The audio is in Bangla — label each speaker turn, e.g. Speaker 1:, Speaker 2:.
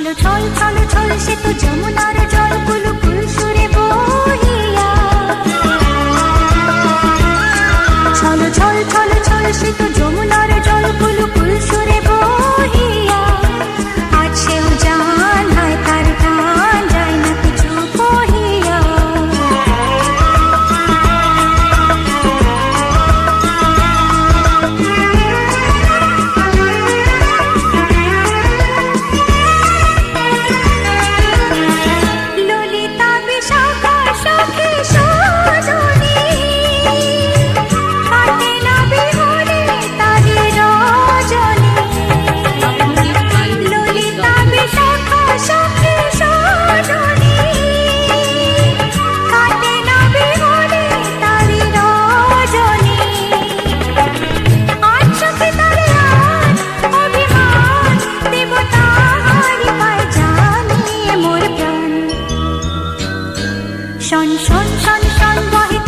Speaker 1: ছল চল, চলো, চল, সে তো যমুনার জল কুলু কুল সুরে বহিয়া। চলো, চল চলো, চল, সে তো শন শন শন শন বহে